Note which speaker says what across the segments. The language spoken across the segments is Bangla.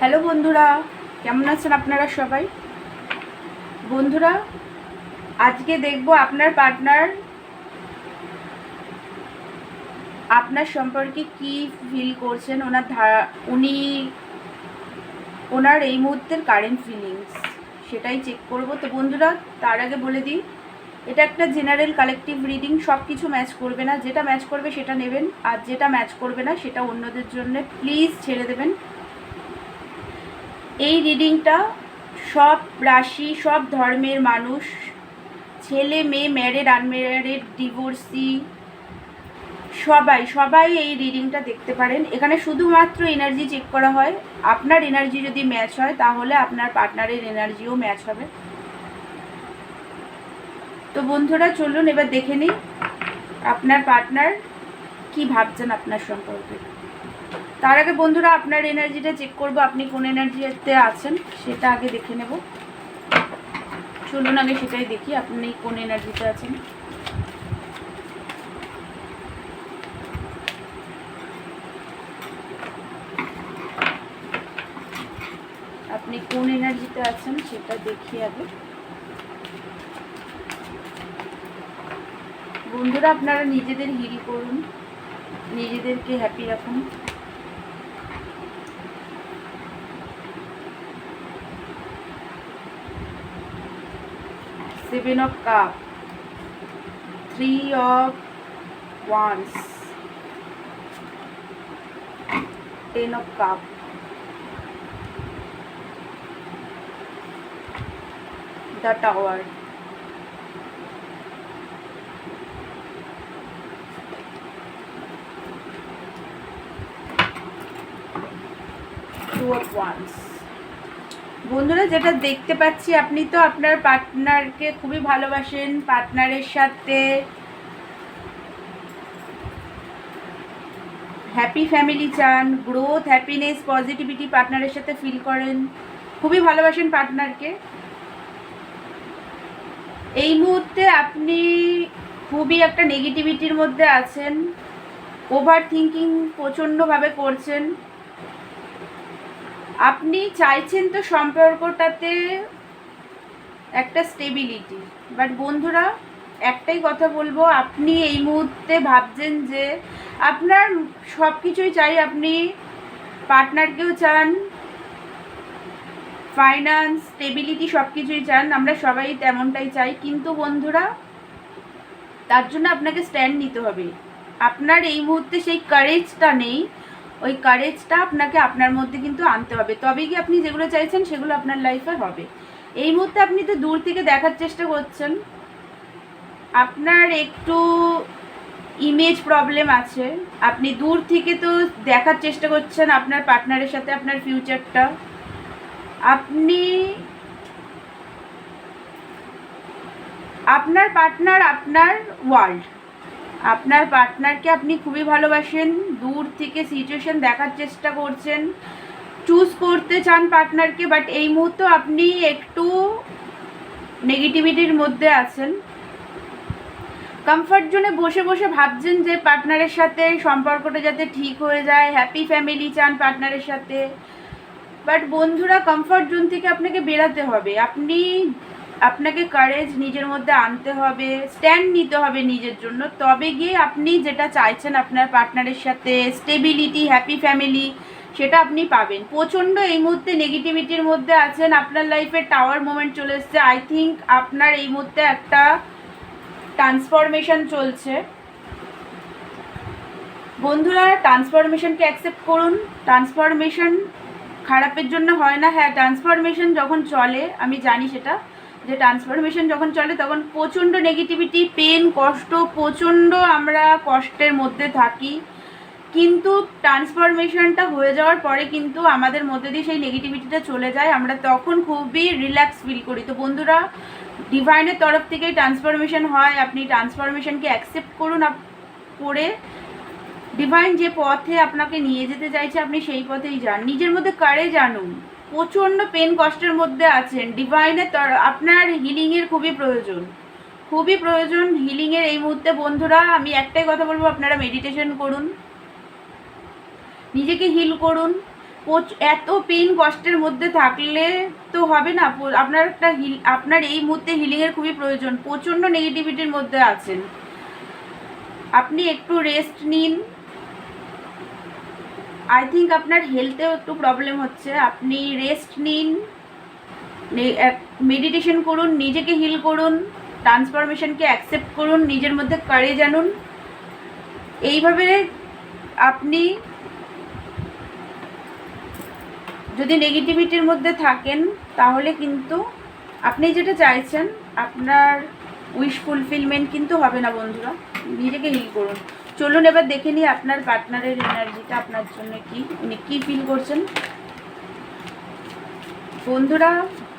Speaker 1: হ্যালো বন্ধুরা, কেমন আছেন আপনারা সবাই? বন্ধুরা, আজকে দেখব আপনার পার্টনার আপনার সম্পর্কে কি ফিল করছেন, ওনার ধারা উনি, ওনার এই মুহূর্তের কারেন্ট ফিলিংস সেটাই চেক করব। তো বন্ধুরা, তার আগে বলে দিই, এটা একটা জেনারেল কালেকটিভ রিডিং সব কিছু ম্যাচ করবে না, যেটা ম্যাচ করবে সেটা নেবেন, আর যেটা ম্যাচ করবে না, সেটা অন্যদের জন্য প্লিজ ছেড়ে দেবেন। এই রিডিংটা সব রাশি, সব ধর্মের মানুষ, ছেলে, মেয়ে ম্যারেড আনম্যারেড ডিভোর্সি সবাই সবাই এই রিডিংটা দেখতে পারেন। এখানে শুধুমাত্র এনার্জি চেক করা হয়। আপনার এনার্জি যদি ম্যাচ হয়, তাহলে আপনার পার্টনারের এনার্জিও ম্যাচ হবে। তো বন্ধুরা, চলুন এবার দেখে নিই আপনার পার্টনার কি ভাবছেন আপনার সম্পর্কে। তার আগে বন্ধুরা আপনার এনার্জিটা চেক করব, আপনি কোন এনার্জিতে আছেন সেটা আগে দেখে নেব। চলুন আগে সেটাই দেখি, আপনি কোন এনার্জিতে আছেন। আপনি কোন এনার্জিতে আছেন সেটা দেখি আগে। বন্ধুরা, আপনারা নিজেদের হিল করুন, নিজেদেরকে হ্যাপি রাখুন। Seven of cup three of wands. Ten of cup the tower. Two of wands বন্ধুরা, যেটা দেখতে পাচ্ছি, আপনি তো আপনার পার্টনারকে খুবই ভালোবাসেন পার্টনারের সাথে। হ্যাপি ফ্যামিলি চান গ্রোথ হ্যাপিনেস পজিটিভিটি পার্টনারের সাথে ফিল করেন। খুবই ভালোবাসেন পার্টনারকে এই মুহূর্তে আপনি খুবই একটা নেগেটিভিটির মধ্যে আছেন ওভার থিঙ্কিং প্রচণ্ডভাবে করছেন। আপনি চাইছেন তো সম্পর্কটাতে একটা স্টেবিলিটি বাট বন্ধুরা, একটাই কথা বলব, আপনি এই মুহূর্তে ভাবছেন যে আপনার সব কিছুই চাই, আপনি পার্টনারকেও চান ফাইন্যান্স স্টেবিলিটি সব কিছুই চান, আমরা সবাই তেমনটাই চাই, কিন্তু বন্ধুরা, তার জন্য আপনাকে স্ট্যান্ড নিতে হবে। আপনার এই মুহূর্তে সেই কারেজটা নেই ওই কারেজটা আপনাকে আপনার মধ্যে কিন্তু আনতে হবে। তবেই কি আপনি যেগুলো চাইছেন সেগুলো আপনার লাইফে হবে। এই মুহূর্তে আপনি তো দূর থেকে দেখার চেষ্টা করছেন। আপনার একটু ইমেজ প্রবলেম আছে। আপনি দূর থেকে তো দেখার চেষ্টা করছেন আপনার পার্টনারের সাথে, আপনার ফিউচারটা আপনি আপনার পার্টনার আপনার ওয়ার্ল্ড আপনার পার্টনারকে আপনি খুবই ভালোবাসেন, দূর থেকে সিচুয়েশন দেখার চেষ্টা করছেন। চুজ করতে চান পার্টনারকে বাট এই মুহূর্তে আপনি একটু নেগেটিভিটির মধ্যে আছেন। কমফর্ট জোনে বসে বসে ভাবছেন যে পার্টনারের সাথে সম্পর্কটা যাতে ঠিক হয়ে যায় হ্যাপি ফ্যামিলি চান পার্টনারের সাথে। বাট বন্ধুরা কমফর্ট জোন থেকে আপনাকে বেরাতে হবে। আপনি আপনাকে কারেজ নিজের মধ্যে আনতে হবে স্ট্যান্ড নিতে হবে নিজের জন্য। তবে গিয়ে আপনি যেটা চাইছেন আপনার পার্টনারের সাথে স্টেবিলিটি হ্যাপি ফ্যামিলি সেটা আপনি পাবেন। প্রচণ্ড এই মুহূর্তে নেগেটিভিটির মধ্যে আছেন। আপনার লাইফে টাওয়ার মোমেন্ট চলে এসছে। আই থিঙ্ক আপনার এই মুহূর্তে একটা ট্রান্সফরমেশন চলছে। বন্ধুরা ট্রান্সফরমেশনকে অ্যাকসেপ্ট করুন। ট্রান্সফরমেশন খারাপের জন্য হয় না। হ্যাঁ ট্রান্সফরমেশন যখন চলে, আমি জানি সেটা। যে ট্রান্সফরমেশন যখন চলে, তখন প্রচণ্ড নেগেটিভিটি পেন কষ্ট, প্রচণ্ড আমরা কষ্টের মধ্যে থাকি। কিন্তু ট্রান্সফরমেশনটা হয়ে যাওয়ার পরে কিন্তু আমাদের মধ্যে দিয়ে সেই নেগেটিভিটিটা চলে যায়। আমরা তখন খুবই রিল্যাক্স ফিল করি। তো বন্ধুরা ডিভাইনের তরফ থেকে ট্রান্সফরমেশন হয়। আপনি ট্রান্সফরমেশনকে অ্যাকসেপ্ট করুন করে ডিভাইন যে পথে আপনাকে নিয়ে যেতে চাইছে, আপনি সেই পথেই যান। নিজের মধ্যে কারে জানুন প্রচণ্ড পেন কষ্টের মধ্যে আছেন। ডিভাইনের তর আপনার হিলিংয়ের খুবই প্রয়োজন। খুবই প্রয়োজন হিলিংয়ের এই মুহূর্তে। বন্ধুরা, আমি একটাই কথা বলব, আপনারা মেডিটেশন করুন। নিজেকে হিল করুন। এত পেন কষ্টের মধ্যে থাকলে তো হবে না। আপনার একটা হিল আপনার এই মুহূর্তে হিলিংয়ের খুবই প্রয়োজন। প্রচণ্ড নেগেটিভিটির মধ্যে আছেন। আপনি একটু রেস্ট নিন। আই থিঙ্ক আপনার হেলথেও একটু প্রবলেম হচ্ছে। আপনি রেস্ট নিন মেডিটেশন করুন, নিজেকে হিল করুন ট্রান্সফরমেশনকে অ্যাকসেপ্ট করুন, নিজের মধ্যে কারেজ আনুন। এইভাবে আপনি যদি নেগেটিভিটির মধ্যে থাকেন, তাহলে কিন্তু আপনি যেটা চাইছেন, আপনার উইশ ফুলফিলমেন্ট কিন্তু হবে না বন্ধুরা। নিজেকে হিল করুন। চলুন এবার দেখে নিই আপনার পার্টনারের এনার্জিটা আপনার জন্য কি। উনি কী ফিল করছেন? বন্ধুরা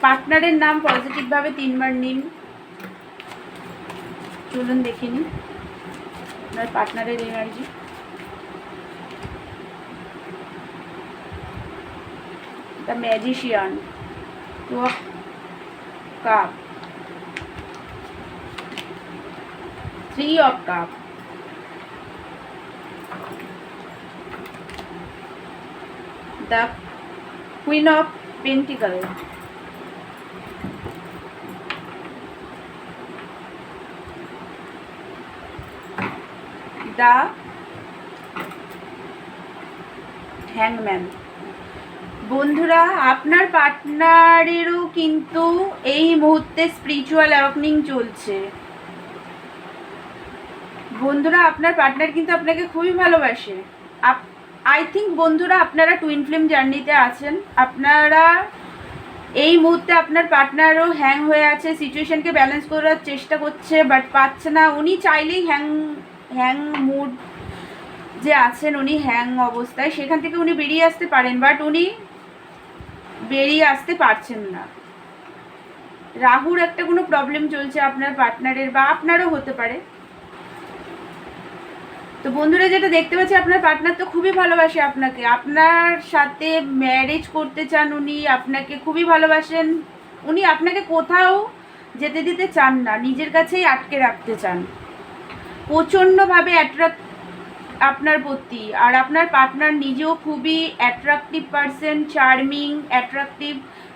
Speaker 1: পার্টনারের নাম পজিটিভভাবে তিনবার নিন। চলুন দেখে নিন আপনার পার্টনারের energy the magician two of cup, three of cup the queen of pentacle the hangman. বন্ধুরা, আপনার পার্টনারেরও কিন্তু এই মুহূর্তে স্পিরিচুয়াল অ্যাওয়াকনিং চলছে। বন্ধুরা, আপনার পার্টনার কিন্তু আপনাকে খুবই ভালোবাসে। আপ আই থিঙ্ক বন্ধুরা আপনারা টুইন ফিল্ম জার্নিতে আছেন। আপনারা এই মুহূর্তে আপনার পার্টনারও হ্যাং হয়ে আছে সিচুয়েশনকে ব্যালেন্স করার চেষ্টা করছে বাট পাচ্ছে না। উনি চাইলেই হ্যাং হ্যাং মুড যে আছেন, উনি হ্যাং অবস্থায়। সেখান থেকে উনি বেরিয়ে আসতে পারেন বাট উনি বেরিয়ে আসতে পারছেন না। রাহুর একটা কোনো প্রবলেম চলছে আপনার পার্টনারের বা আপনারও হতে পারে। তো বন্ধুরা যেটা দেখতে পাচ্ছি, আপনার পার্টনার তো খুবই ভালোবাসে আপনাকে। আপনার সাথে ম্যারেজ করতে চান উনি, আপনাকে খুবই ভালোবাসেন। উনি আপনাকে কোথাও যেতে দিতে চান না, নিজের কাছেই আটকে রাখতে চান। প্রচণ্ডভাবে অ্যাট্রাক্ট আপনার প্রতি। আর আপনার পার্টনার নিজেও খুবই অ্যাট্রাকটিভ পারসন চার্মিং অ্যাট্রাকটিভ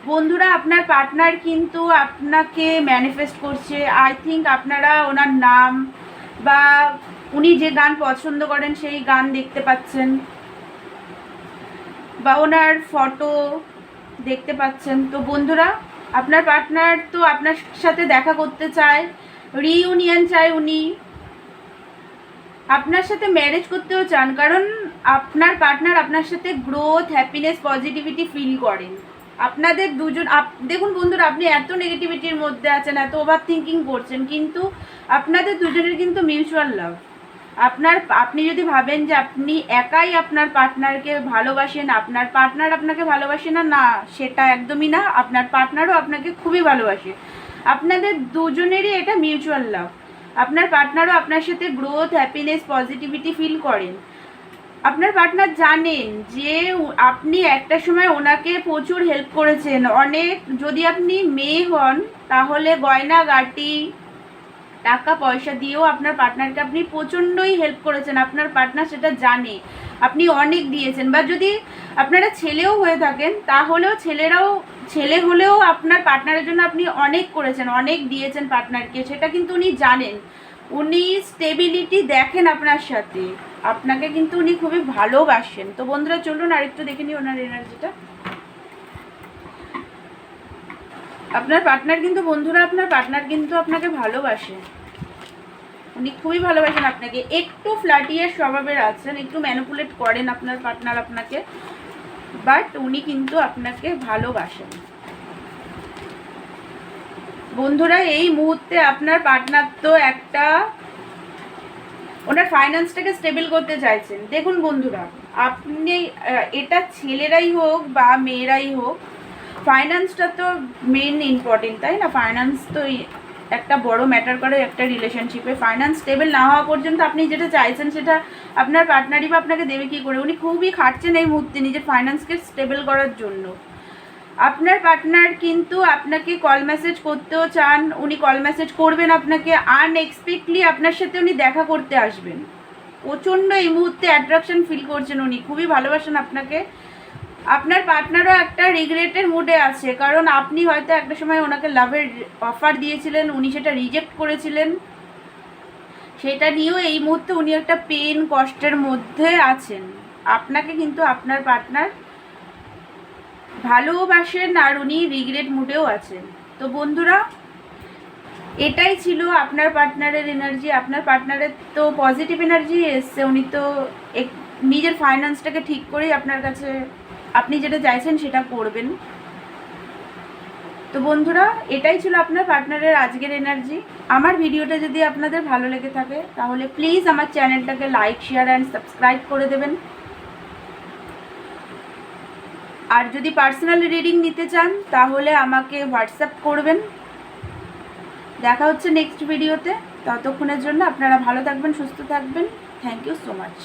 Speaker 1: বন্ধুরা, আপনার পার্টনার কিন্তু আপনাকে ম্যানিফেস্ট করছে। আই থিঙ্ক আপনারা ওনার নাম বা উনি যে গান পছন্দ করেন, সেই গান দেখতে পাচ্ছেন। বা ওনার ফটো দেখতে পাচ্ছেন। তো বন্ধুরা, আপনার পার্টনার তো আপনার সাথে দেখা করতে চায় রিইউনিয়ন চায় উনি। আপনার সাথে ম্যারেজ করতেও চান, কারণ আপনার পার্টনার আপনার সাথে গ্রোথ হ্যাপিনেস পজিটিভিটি ফিল করেন। আপনাদের দুজন দেখুন বন্ধুরা, আপনি এত নেগেটিভিটির মধ্যে আছেন, এত ওভার থিঙ্কিং করছেন, কিন্তু আপনাদের দুজনের কিন্তু মিউচুয়াল লাভ আপনার, আপনি যদি ভাবেন যে আপনি একাই আপনার পার্টনারকে ভালোবাসেন, আপনার পার্টনার আপনাকে ভালোবাসে না না, সেটা একদমই না। আপনার পার্টনারও আপনাকে খুবই ভালোবাসে। আপনাদের দুজনেরই এটা মিউচুয়াল লাভ আপনার পার্টনারও আপনার সাথে গ্রোথ হ্যাপিনেস পজিটিভিটি ফিল করেন। আপনার পার্টনার জানেন যে আপনি একটা সময় ওনাকে প্রচুর হেল্প করেছেন। অনেক, যদি আপনি মেয়ে হন, তাহলে গয়না গাটি টাকা পয়সা দিয়েও আপনার পার্টনারকে আপনি প্রচণ্ডই হেল্প করেছেন। আপনার পার্টনার সেটা জানে। আপনি অনেক দিয়েছেন। বা যদি আপনারা ছেলেও হয়ে থাকেন, তাহলেও ছেলেরাও, ছেলে হলেও আপনার পার্টনারের জন্য আপনি অনেক করেছেন, অনেক দিয়েছেন পার্টনারকে সেটা কিন্তু উনি জানেন। উনি স্টেবিলিটি দেখেন আপনার সাথে। আপনাকে কিন্তু উনি খুবই ভালোবাসেন। তো বন্ধুরা, চলুন আরেকটু দেখে নিই ওনার এনার্জিটা আপনার পার্টনার কিন্তু বন্ধুরা, আপনার পার্টনার কিন্তু আপনাকে ভালোবাসে। উনি খুবই ভালোবাসেন আপনাকে। একটু ফ্ল্যাটিয়ার স্বভাবের আছেন, একটু ম্যানুপুলেট করেন আপনার পার্টনার আপনাকে বাট উনি কিন্তু আপনাকে ভালোবাসেন। বন্ধুরা, এই মুহূর্তে আপনার পার্টনার তো একটা ওনার ফাইন্যান্সটাকে স্টেবল করতে চাইছেন। দেখুন বন্ধুরা, আপনি এটা ছেলেরাই হোক বা মেয়েরাই হোক ফাইন্যান্সটা তো মেন ইম্পর্টেন্ট তাই না? ফাইন্যান্স তো একটা বড় ম্যাটার করে একটা রিলেশনশিপে ফাইন্যান্স স্টেবল না হওয়া পর্যন্ত আপনি যেটা চাইছেন সেটা আপনার পার্টনারই বা আপনাকে দেবে কী করে? উনি খুবই খাটছেন এই মুহূর্তে নিজের ফাইন্যান্সকে স্টেবল করার জন্য। আপনার পার্টনার কিন্তু আপনাকে কল মেসেজ করতেও চান, উনি কল মেসেজ করবেন আপনাকে আনএক্সপেক্টলি আপনার সাথে উনি দেখা করতে আসবেন। প্রচণ্ড এই মুহূর্তে অ্যাট্রাকশন ফিল করছেন উনি। খুবই ভালোবাসেন আপনাকে। আপনার পার্টনারও একটা রিগ্রেটের মুডে আছে, কারণ আপনি হয়তো একটা সময় ওনাকে লাভের অফার দিয়েছিলেন, উনি সেটা রিজেক্ট করেছিলেন। সেটা নিয়েও এই মুহূর্তে উনি একটা পেন কষ্টের মধ্যে আছেন। আপনাকে কিন্তু আপনার পার্টনার ভালোবাসেন আর উনি রিগ্রেট মুডেও আছেন। তো বন্ধুরা, এটাই ছিল আপনার পার্টনারের এনার্জি আপনার পার্টনারের তো পজিটিভ এনার্জি এসছে। উনি তো নিজের ফাইন্যান্সটাকে ঠিক করেই আপনার কাছে আপনি যেটা চাইছেন সেটা করবেন। তো বন্ধুরা, এটাই ছিল আপনার পার্টনারের আজকের এনার্জি আমার ভিডিওটা যদি আপনাদের ভালো লেগে থাকে, তাহলে প্লিজ আমার চ্যানেলটাকে লাইক শেয়ার অ্যান্ড সাবস্ক্রাইব করে দেবেন। আর যদি পার্সোনাল রিডিং নিতে চান, তাহলে আমাকে হোয়াটসঅ্যাপ করবেন। দেখা হচ্ছে নেক্সট ভিডিওতে ততক্ষণের জন্য আপনারা ভালো থাকবেন, সুস্থ থাকবেন। Thank you so much